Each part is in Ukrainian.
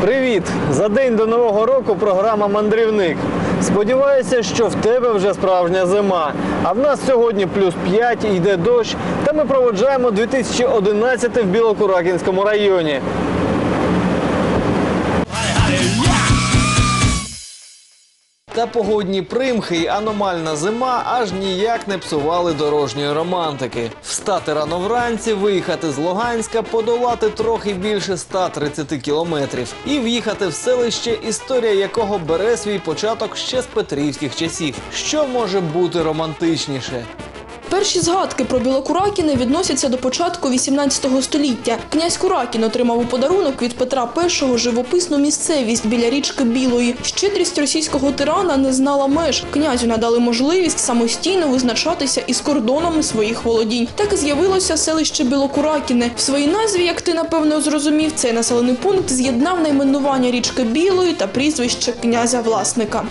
Привіт! За день до нового року програма Мандрівник. Сподіваюся, що в тебе вже справжня зима. А в нас сьогодні плюс 5 йде дощ. Та ми проводжаємо 2011 в Білокуракінському районі. Та погодні примхи і аномальна зима аж ніяк не псували дорожньої романтики. Встати рано вранці, виїхати з Луганська, подолати трохи більше 130 кілометрів і в'їхати в селище, історія якого бере свій початок ще з петрівських часів. Що може бути романтичніше? Перші згадки про Білокуракіни відносяться до початку 18 століття. Князь Куракін отримав у подарунок від Петра І живописну місцевість біля річки Білої. Щедрість російського тирана не знала меж. Князю надали можливість самостійно визначатися із кордонами своїх володінь. Так і з'явилося селище Білокуракіни. В своїй назві, як ти напевно зрозумів, цей населений пункт з'єднав найменування річки Білої та прізвище князя власника.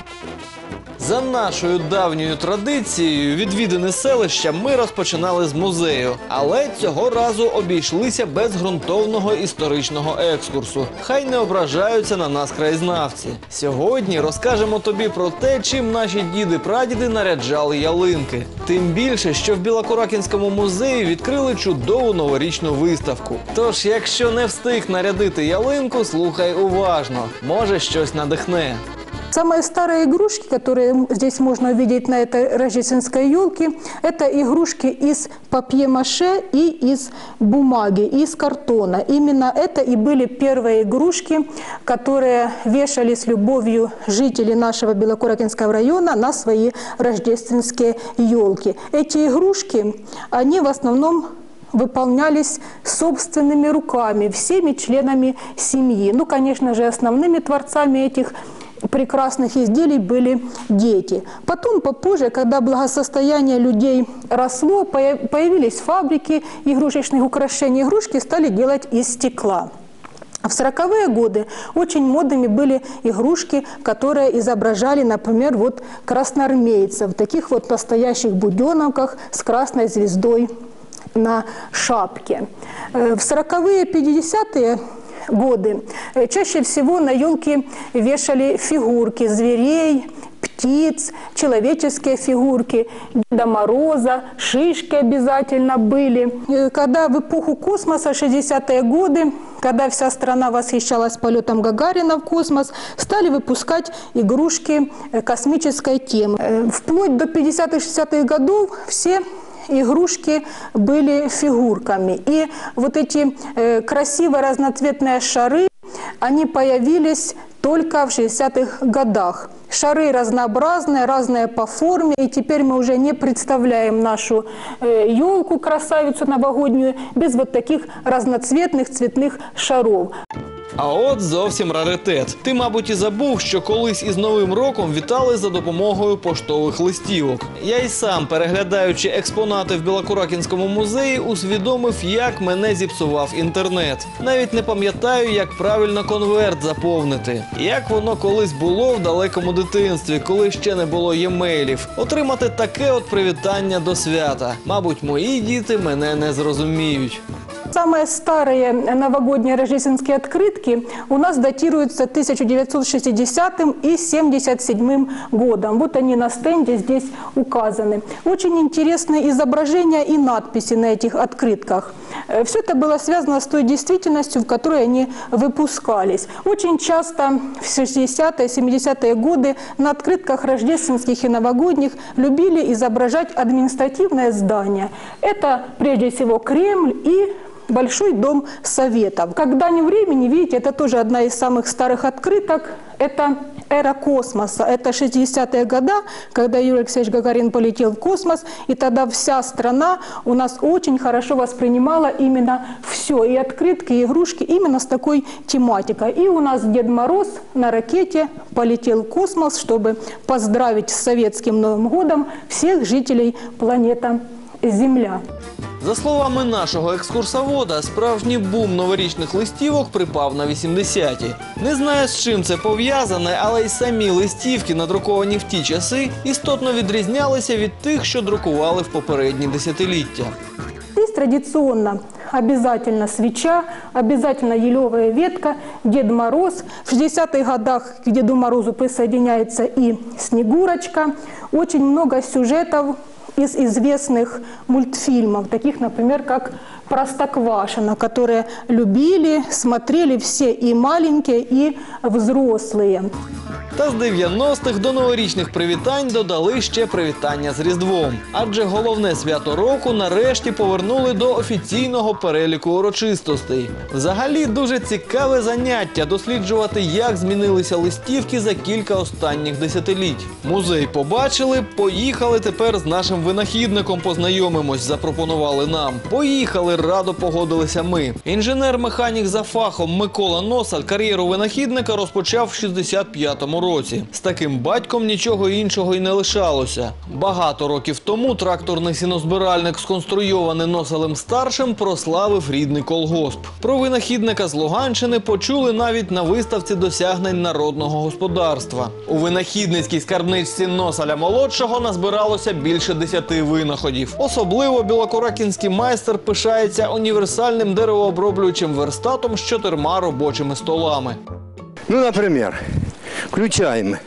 За нашою давньою традицією, відвідини селища ми розпочинали з музею, але цього разу обійшлися без ґрунтовного історичного екскурсу. Хай не ображаються на нас краєзнавці. Сьогодні розкажемо тобі про те, чим наші діди-прадіди наряджали ялинки. Тим більше, що в Білокуракінському музеї відкрили чудову новорічну виставку. Тож, якщо не встиг нарядити ялинку, слухай уважно. Може щось надихне. Самые старые игрушки, которые здесь можно увидеть на этой рождественской елке, это игрушки из папье-маше и из бумаги, из картона. Именно это и были первые игрушки, которые вешали с любовью жители нашего Белокуракинского района на свои рождественские елки. Эти игрушки, они в основном выполнялись собственными руками, всеми членами семьи. Ну, конечно же, основными творцами этих прекрасных изделий были дети. Потом, попозже, когда благосостояние людей росло, поя- появились фабрики игрушечных украшений, игрушки стали делать из стекла. В 40-е годы очень модными были игрушки, которые изображали, например, вот красноармейцев, в таких вот настоящих буденовках с красной звездой на шапке. Э, В 40-е, 50-е годы э, чаще всего на елки вешали фигурки зверей, птиц, человеческие фигурки, Деда Мороза, шишки обязательно были. Э, Когда в эпоху космоса, 60-е годы, когда вся страна восхищалась полетом Гагарина в космос, стали выпускать игрушки э, космической темы. Вплоть до 50-60-х годов все игрушки были фигурками. И вот эти э, красивые разноцветные шары, они появились только в 60-х годах. Шары разнообразные, разные по форме, и теперь мы уже не представляем нашу елку, красавицу новогоднюю, без вот таких разноцветных цветных шаров. А от зовсім раритет. Ти, мабуть, і забув, що колись із Новим роком вітали за допомогою поштових листівок. Я й сам, переглядаючи експонати в Білокуракінському музеї, усвідомив, як мене зіпсував інтернет. Навіть не пам'ятаю, як правильно конверт заповнити. Як воно колись було в далекому дитинстві, коли ще не було ємейлів. Отримати таке от привітання до свята. Мабуть, мої діти мене не зрозуміють. Самые старые новогодние рождественские открытки у нас датируются 1960 и 77 годом. Вот они на стенде здесь указаны. Очень интересные изображения и надписи на этих открытках. Все это было связано с той действительностью, в которой они выпускались. Очень часто в 60-е, 70-е годы на открытках рождественских и новогодних любили изображать административное здание. Это прежде всего Кремль и Большой дом Советов. К данному времени, видите, это тоже одна из самых старых открыток. Это эра космоса. Это 60-е годы, когда Юрий Алексеевич Гагарин полетел в космос, и тогда вся страна у нас очень хорошо воспринимала именно все, и открытки, и игрушки именно с такой тематикой. И у нас Дед Мороз на ракете полетел в космос, чтобы поздравить с советским Новым годом всех жителей планеты Земля. За словами нашого екскурсовода, справжній бум новорічних листівок припав на 80-ті. Не знаю, з чим це пов'язане, але й самі листівки, надруковані в ті часи, істотно відрізнялися від тих, що друкували в попередні десятиліття. Здесь традиционно обязательно свеча, обязательно елевая ветка, Дед Мороз. В 60-х годах к Деду Морозу присоединяется и Снегурочка. Очень много сюжетов из известных мультфильмов, таких, например, как «Простоквашино», которые любили, смотрели все и маленькие, и взрослые. Та з 90-х до новорічних привітань додали ще привітання з Різдвом. Адже головне свято року нарешті повернули до офіційного переліку урочистостей. Взагалі дуже цікаве заняття досліджувати, як змінилися листівки за кілька останніх десятиліть. Музей побачили, поїхали тепер з нашим винахідником познайомимось, запропонували нам. Поїхали, радо погодилися ми. Інженер-механік за фахом Микола Носаль кар'єру винахідника розпочав в 65-му році. З таким батьком нічого іншого й не лишалося. Багато років тому тракторний сінозбиральник, сконструйований Носалем старшим, прославив рідний колгосп. Про винахідника з Луганщини почули навіть на виставці досягнень народного господарства. У винахідницькій скарбничці Носаля молодшого назбиралося більше десяти винаходів. Особливо білокуракінський майстер пишається універсальним деревооброблюючим верстатом з чотирма робочими столами. Ну, например, включаем